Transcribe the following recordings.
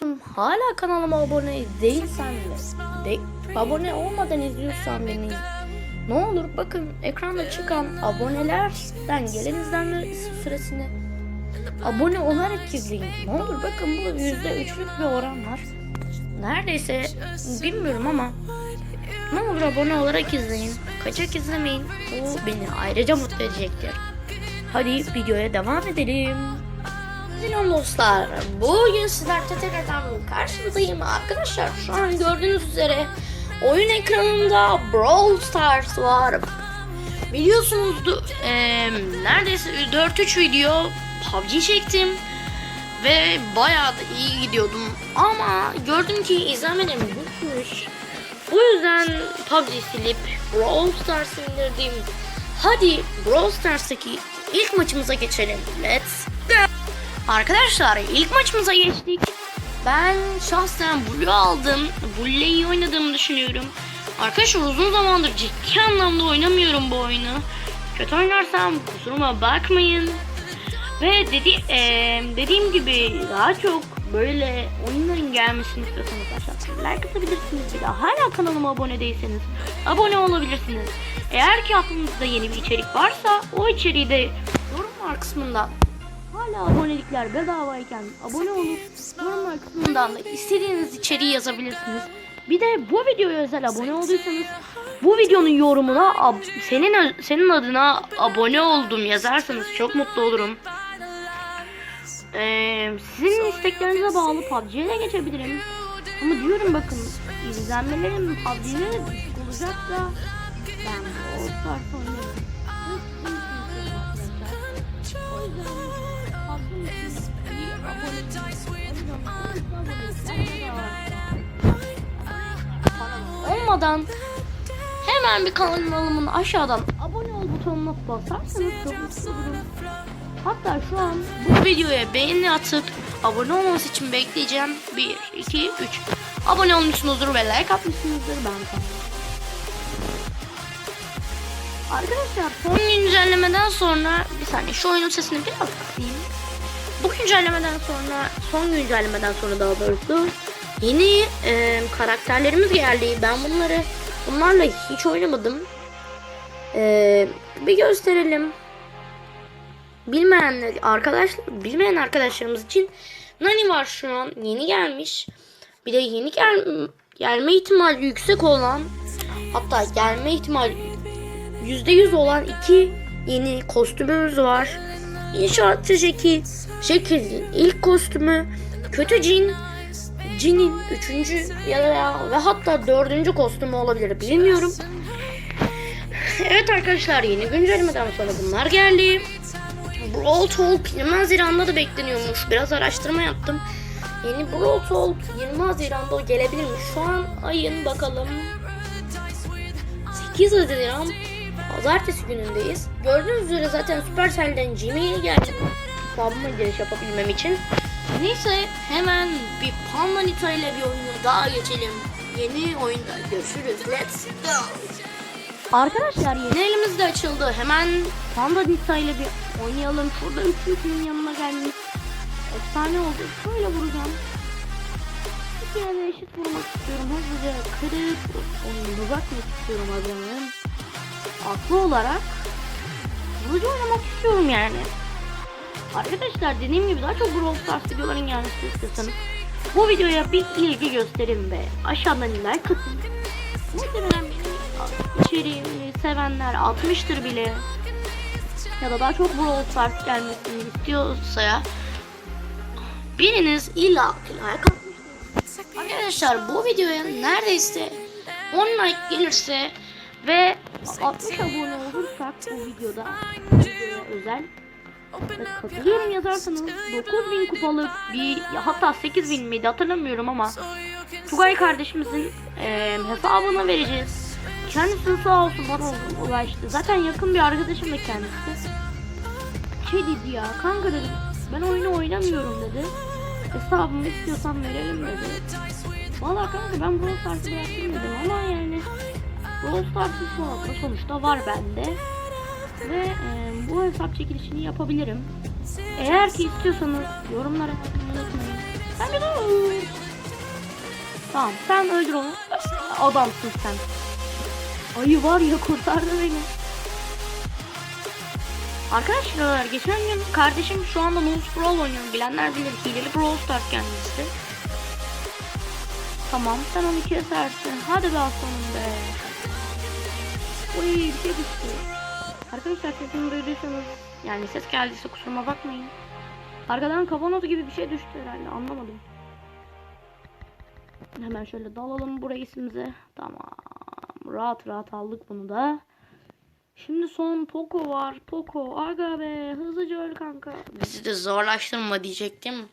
dostum hala kanalıma abone değilsen de, de abone olmadan izliyorsan beni ne olur bakın ekranda çıkan abonelerden gelen izlenme süresini abone olarak izleyin. Ne olur bakın bu yüzde üçlük bir oran var. Neredeyse bilmiyorum ama ne olur abone olarak izleyin. Kaçak izlemeyin. Bu beni ayrıca mutlu edecektir. Hadi videoya devam edelim. Selam dostlar. Bugün sizlerle tekrardan karşınızdayım arkadaşlar. Şu an gördüğünüz üzere oyun ekranında Brawl Stars var. Biliyorsunuz eee neredeyse 4-3 video PUBG çektim. Ve bayağı da iyi gidiyordum. Ama gördüm ki izlenmelerim düşmüş. Bu yüzden PUBG silip Brawl Stars indirdim. Hadi Brawl Stars'taki ilk maçımıza geçelim. Let's. Arkadaşlar ilk maçımıza geçtik. Ben şahsen Blue aldım. Blue'le oynadığımı düşünüyorum. Arkadaşlar uzun zamandır ciddi anlamda oynamıyorum bu oyunu. Kötü oynarsam kusuruma bakmayın. Ve dedi, eee, dediğim gibi daha çok böyle oyunların gelmesini istiyorsanız aşağıdan like atabilirsiniz. Bir daha hala kanalıma abone değilseniz abone olabilirsiniz. Eğer ki aklınızda yeni bir içerik varsa o içeriği de yorumlar kısmında hala abonelikler bedavayken abone olup yorumlar kısmından da istediğiniz içeriği yazabilirsiniz. Bir de bu videoya özel abone olduysanız bu videonun yorumuna senin senin adına abone oldum yazarsanız çok mutlu olurum. Ee, sizin isteklerinize bağlı PUBG'ye de geçebilirim. Ama diyorum bakın izlenmelerim PUBG'ye de düşük olacak da ben bu Stars oynarım. Olmadan hemen bir kanalımın aşağıdan abone ol butonuna basarsanız çok mutlu olurum. Hatta şu an bu videoya beğeni atıp abone olması için bekleyeceğim. 1, 2, 3. Abone olmuşsunuzdur ve like atmışsınızdır ben. Arkadaşlar son güncellemeden sonra bir saniye şu oyunun sesini biraz kısayım. Bu güncellemeden sonra son güncellemeden sonra daha doğrusu yeni e, karakterlerimiz geldi. Ben bunları bunlarla hiç oynamadım. E, bir gösterelim bilmeyenler arkadaşlar bilmeyen arkadaşlarımız için Nani var şu an yeni gelmiş. Bir de yeni gel gelme ihtimali yüksek olan hatta gelme ihtimali %100 olan iki yeni kostümümüz var. İnşaatçı Jackie, Jackie'nin ilk kostümü, Kötü Cin, Cin'in üçüncü ya da ve hatta dördüncü kostümü olabilir bilmiyorum. Evet arkadaşlar yeni güncellemeden sonra bunlar geldi. Brawl Talk 20 Haziran'da da bekleniyormuş. Biraz araştırma yaptım. Yeni Brawl Talk 20 Haziran'da gelebilirmiş. Şu an ayın bakalım 8 Haziran Pazartesi günündeyiz. Gördüğünüz üzere zaten Supercell'den Gmail'e geldim. Hesabıma giriş yapabilmem için. Neyse hemen bir Panda Nita ile bir oyuna daha geçelim. Yeni oyunda görüşürüz. Let's go. Arkadaşlar yeni elimiz de açıldı. Hemen Panda Nita ile bir oynayalım. Şurada üçüncünün yanına gelmiş. Efsane oldu. Şöyle vuracağım. Bir kere de eşit vurmak istiyorum. Hızlıca kırıp onu bırakmak istiyorum adamın. Aklı olarak hızlıca oynamak istiyorum yani. Arkadaşlar dediğim gibi daha çok Brawl Stars videoların gelmesini istiyorsanız bu videoya bir ilgi gösterin ve aşağıdan like atın. Muhtemelen benim içeriğimi sevenler 60'tır bile ya da daha çok Brawl Stars gelmesini istiyorsa ya biriniz illa like atmıştır. Arkadaşlar bu videoya neredeyse 10 like gelirse ve 60 abone olursak bu videoda özel katılıyorum yazarsanız 9000 kupalık bir hatta 8000 miydi hatırlamıyorum ama Tugay kardeşimizin e, hesabına vereceğiz. Kendisi sağ olsun bana ulaştı. Zaten yakın bir arkadaşım da kendisi. Şey dedi ya kanka dedi ben oyunu oynamıyorum dedi. Hesabımı istiyorsan verelim dedi. Valla kanka ben Brawl Stars'ı bıraktım dedim ama yani Brawl anda sonuçta var bende. Ve e, bu hesap çekilişini yapabilirim. Eğer ki istiyorsanız yorumlara unutmayın. Sen bir dur. Tamam sen öldür onu. Adamsın sen. Ayı var ya kurtardı beni. Arkadaşlar geçen gün kardeşim şu anda Moose Brawl oynuyor. Bilenler bilir. Hileli Brawl Stars kendisi. Tamam sen onu kesersin. Hadi be aslanım be. Uy bir şey düştü. Arkadaşlar sesimi duyduysanız yani ses geldiyse kusuruma bakmayın. Arkadan kavanoz gibi bir şey düştü herhalde anlamadım. Hemen şöyle dalalım buraya isimize. Tamam. Rahat rahat aldık bunu da. Şimdi son Poco var. Poco. Aga be. Hızlıca öl kanka. Bizi de zorlaştırma diyecektim.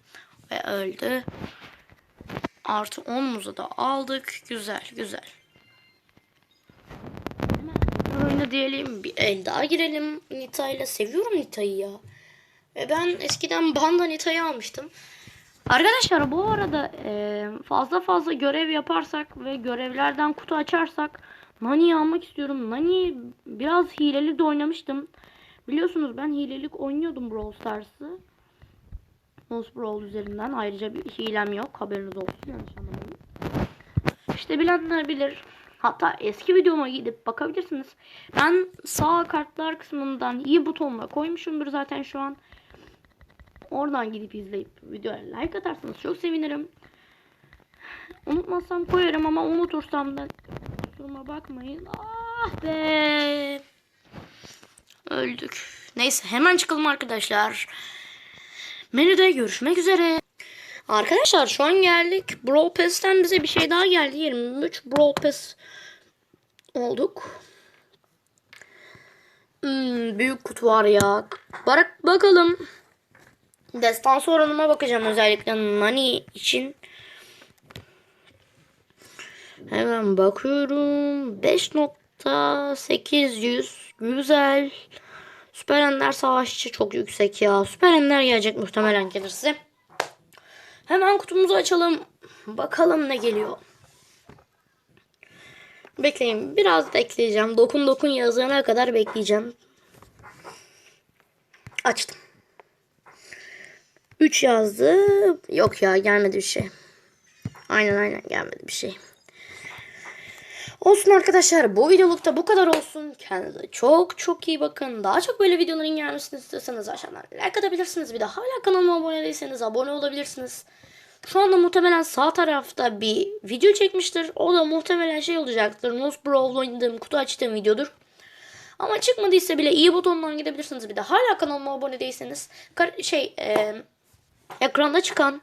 Ve öldü. Artı 10'umuzu da aldık. Güzel güzel. Hemen oyuna diyelim. Bir el daha girelim. Nita ile. Seviyorum Nita'yı ya. Ve ben eskiden Banda Nita'yı almıştım. Arkadaşlar bu arada e, fazla fazla görev yaparsak ve görevlerden kutu açarsak Nani'yi almak istiyorum. Nani biraz hileli de oynamıştım. Biliyorsunuz ben hilelik oynuyordum Brawl Stars'ı. Mouse Brawl üzerinden. Ayrıca bir hilem yok. Haberiniz olsun. Yanlış anlamayın. İşte bilenler bilir. Hatta eski videoma gidip bakabilirsiniz. Ben sağ kartlar kısmından iyi butonla koymuşumdur zaten şu an. Oradan gidip izleyip videoya like atarsanız çok sevinirim. Unutmazsam koyarım ama unutursam da kusuruma bakmayın. Ah be. Öldük. Neyse hemen çıkalım arkadaşlar. Menüde görüşmek üzere. Arkadaşlar şu an geldik. Brawl Pass'ten bize bir şey daha geldi. 23 Brawl Pass olduk. Hmm, büyük kutu var ya. Bak bakalım. Destansı oranıma bakacağım özellikle Nani için. Hemen bakıyorum. 5.800 güzel. Süper Ender Savaşçı çok yüksek ya. Süper Ender gelecek muhtemelen gelirse. Hemen kutumuzu açalım. Bakalım ne geliyor. Bekleyin. Biraz bekleyeceğim. Dokun dokun yazana kadar bekleyeceğim. Açtım. 3 yazdı. Yok ya gelmedi bir şey. Aynen aynen gelmedi bir şey. Olsun arkadaşlar bu videolukta bu kadar olsun. Kendinize çok çok iyi bakın. Daha çok böyle videoların gelmesini istiyorsanız aşağıdan like atabilirsiniz. Bir de hala kanalıma abone değilseniz abone olabilirsiniz. Şu anda muhtemelen sağ tarafta bir video çekmiştir. O da muhtemelen şey olacaktır. Nose Brawl oynadığım kutu açtığım videodur. Ama çıkmadıysa bile iyi butonundan gidebilirsiniz. Bir de hala kanalıma abone değilseniz şey e, ekranda çıkan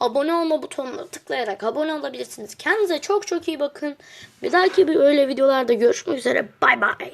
abone olma butonuna tıklayarak abone olabilirsiniz. Kendinize çok çok iyi bakın. Bir dahaki bir öyle videolarda görüşmek üzere. Bay bay.